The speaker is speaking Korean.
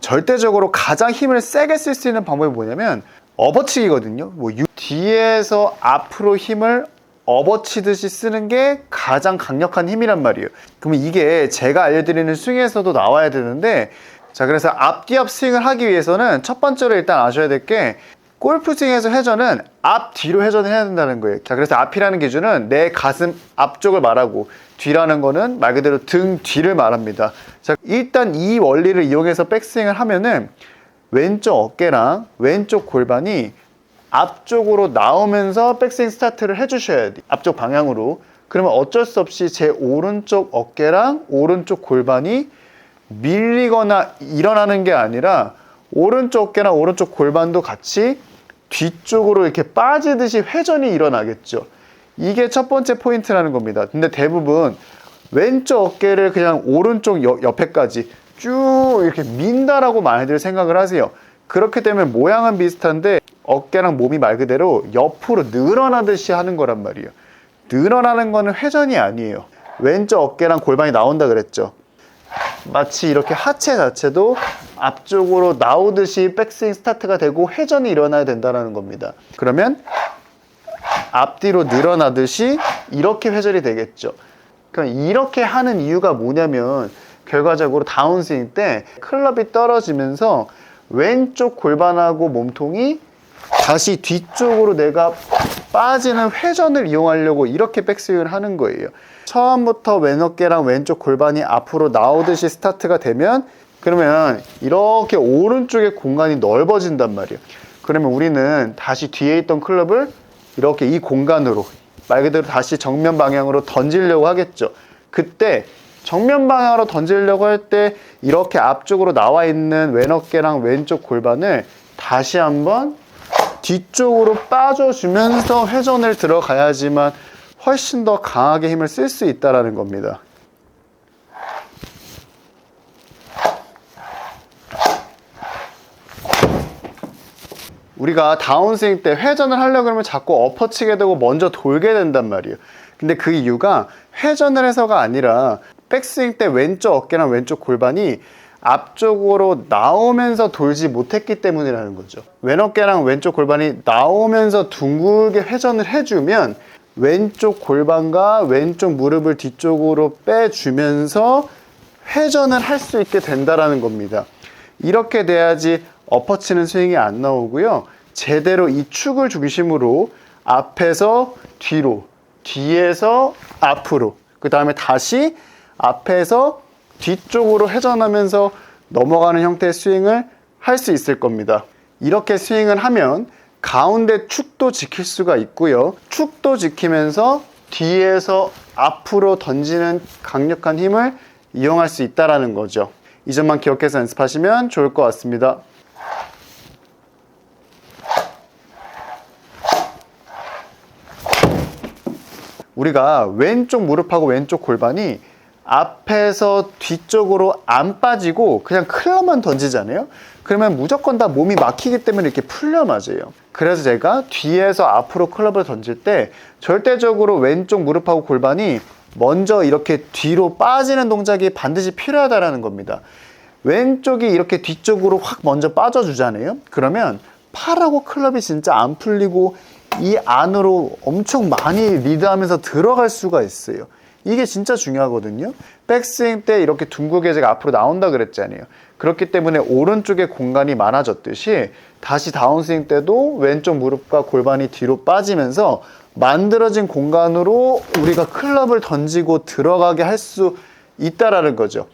절대적으로 가장 힘을 세게 쓸 수 있는 방법이 뭐냐면 업어치기거든요. 뭐 유- 뒤에서 앞으로 힘을 업어치듯이 쓰는 게 가장 강력한 힘이란 말이에요. 그러면 이게 제가 알려드리는 스윙에서도 나와야 되는데 자 그래서 앞뒤 앞 스윙을 하기 위해서는 첫 번째로 일단 아셔야 될 게 골프 스윙에서 회전은 앞 뒤로 회전을 해야 된다는 거예요. 자 그래서 앞이라는 기준은 내 가슴 앞쪽을 말하고 뒤라는 거는 말 그대로 등 뒤를 말합니다. 자 일단 이 원리를 이용해서 백스윙을 하면은 왼쪽 어깨랑 왼쪽 골반이 앞쪽으로 나오면서 백스윙 스타트를 해주셔야 돼요. 앞쪽 방향으로. 그러면 어쩔 수 없이 제 오른쪽 어깨랑 오른쪽 골반이 밀리거나 일어나는 게 아니라 오른쪽 어깨랑 오른쪽 골반도 같이 뒤쪽으로 이렇게 빠지듯이 회전이 일어나겠죠. 이게 첫 번째 포인트라는 겁니다. 근데 대부분 왼쪽 어깨를 그냥 오른쪽 옆- 옆에까지 쭉 이렇게 민다라고 많이들 생각을 하세요. 그렇게 되면 모양은 비슷한데 어깨랑 몸이 말 그대로 옆으로 늘어나듯이 하는 거란 말이에요. 늘어나는 거는 회전이 아니에요. 왼쪽 어깨랑 골반이 나온다 그랬죠. 마치 이렇게 하체 자체도 앞쪽으로 나오듯이 백스윙 스타트가 되고 회전이 일어나야 된다는 겁니다. 그러면 앞뒤로 늘어나듯이 이렇게 회전이 되겠죠. 그러니까 이렇게 하는 이유가 뭐냐면 결과적으로 다운스윙 때 클럽이 떨어지면서 왼쪽 골반하고 몸통이 다시 뒤쪽으로 내가 빠지는 회전을 이용하려고 이렇게 백스윙을 하는 거예요. 처음부터 왼 어깨랑 왼쪽 골반이 앞으로 나오듯이 스타트가 되면 그러면 이렇게 오른쪽의 공간이 넓어진단 말이에요. 그러면 우리는 다시 뒤에 있던 클럽을 이렇게 이 공간으로 말 그대로 다시 정면 방향으로 던지려고 하겠죠. 그때 정면 방향으로 던지려고 할 때 이렇게 앞쪽으로 나와 있는 왼 어깨랑 왼쪽 골반을 다시 한번 뒤쪽으로 빠져주면서 회전을 들어가야지만 훨씬 더 강하게 힘을 쓸 수 있다라는 겁니다. 우리가 다운스윙 때 회전을 하려고 그러면 자꾸 엎어치게 되고 먼저 돌게 된단 말이에요. 근데 그 이유가 회전을 해서가 아니라 백스윙 때 왼쪽 어깨랑 왼쪽 골반이 앞쪽으로 나오면서 돌지 못했기 때문이라는 거죠. 왼 어깨랑 왼쪽 골반이 나오면서 둥글게 회전을 해주면 왼쪽 골반과 왼쪽 무릎을 뒤쪽으로 빼주면서 회전을 할 수 있게 된다라는 겁니다. 이렇게 돼야지 엎어치는 스윙이 안 나오고요. 제대로 이 축을 중심으로 앞에서 뒤로, 뒤에서 앞으로, 그 다음에 다시 앞에서 뒤쪽으로 회전하면서 넘어가는 형태의 스윙을 할 수 있을 겁니다. 이렇게 스윙을 하면 가운데 축도 지킬 수가 있고요. 축도 지키면서 뒤에서 앞으로 던지는 강력한 힘을 이용할 수 있다라는 거죠. 이 점만 기억해서 연습하시면 좋을 것 같습니다. 우리가 왼쪽 무릎하고 왼쪽 골반이 앞에서 뒤쪽으로 안 빠지고 그냥 클럽만 던지잖아요. 그러면 무조건 다 몸이 막히기 때문에 이렇게 풀려 맞아요. 그래서 제가 뒤에서 앞으로 클럽을 던질 때 절대적으로 왼쪽 무릎하고 골반이 먼저 이렇게 뒤로 빠지는 동작이 반드시 필요하다라는 겁니다. 왼쪽이 이렇게 뒤쪽으로 확 먼저 빠져주잖아요. 그러면 팔하고 클럽이 진짜 안 풀리고 이 안으로 엄청 많이 리드하면서 들어갈 수가 있어요. 이게 진짜 중요하거든요. 백스윙 때 이렇게 둥글게 제가 앞으로 나온다 그랬잖아요. 그렇기 때문에 오른쪽에 공간이 많아졌듯이 다시 다운스윙 때도 왼쪽 무릎과 골반이 뒤로 빠지면서 만들어진 공간으로 우리가 클럽을 던지고 들어가게 할 수 있다라는 거죠.